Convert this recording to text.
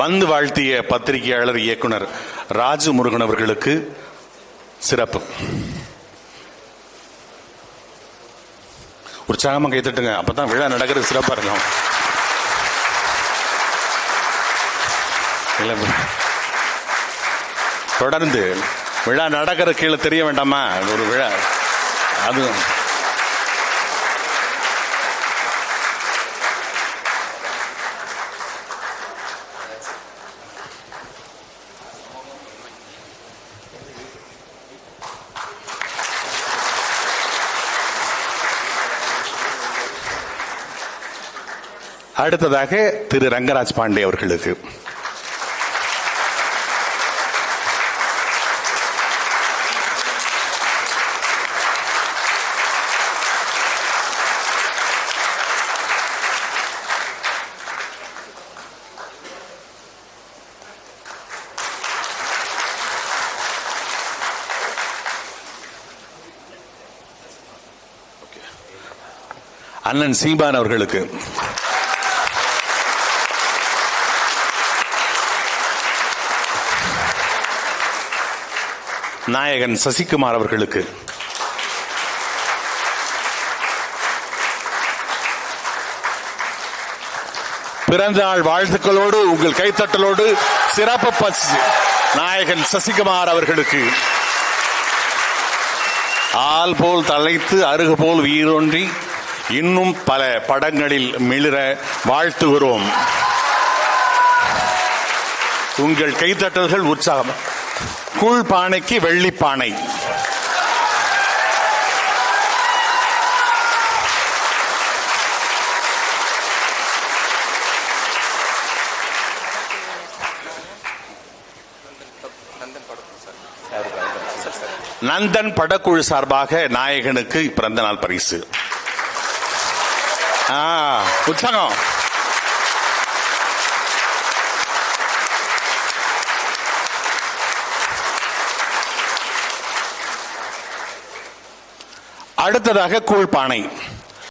வந்து வாழ்த்திய பத்திரிகையாளர் இயக்குனர் ராஜு முருகன் அவர்களுக்கு சிறப்பு. உற்சாகமாக கைத்தட்டுங்க அப்பதான் விழா நடக்கிறது சிறப்பா இருக்கும். தொடர்ந்து விழா நடக்கிற கீழே தெரிய வேண்டாமா? ஒரு விழா. அது அடுத்ததாக திரு ரங்கராஜ் பாண்டே அவர்களுக்கு. அண்ணன் சீபான் அவர்களுக்கு. நாயகன் சசிகுமார் அவர்களுக்கு. பிறந்தநாள் வாழ்த்துக்களோடு உங்கள் கைத்தட்டலோடு சிறப்பு பரிசு நாயகன் சசிகுமார் அவர்களுக்கு. ஆள் போல் தலைத்து அருகு போல் வீரொன்றி இன்னும் பல படங்களில் மிளிர வாழ்த்துகிறோம். உங்கள் கைத்தட்டல்கள் உற்சாகம். கூழ் பானைக்கு வெள்ளி பானை நந்தன் படக்குழு சார்பாக நாயகனுக்கு பிறந்த நாள் பரிசு உற்சாகம் அடுத்ததாக கூழ்பானை.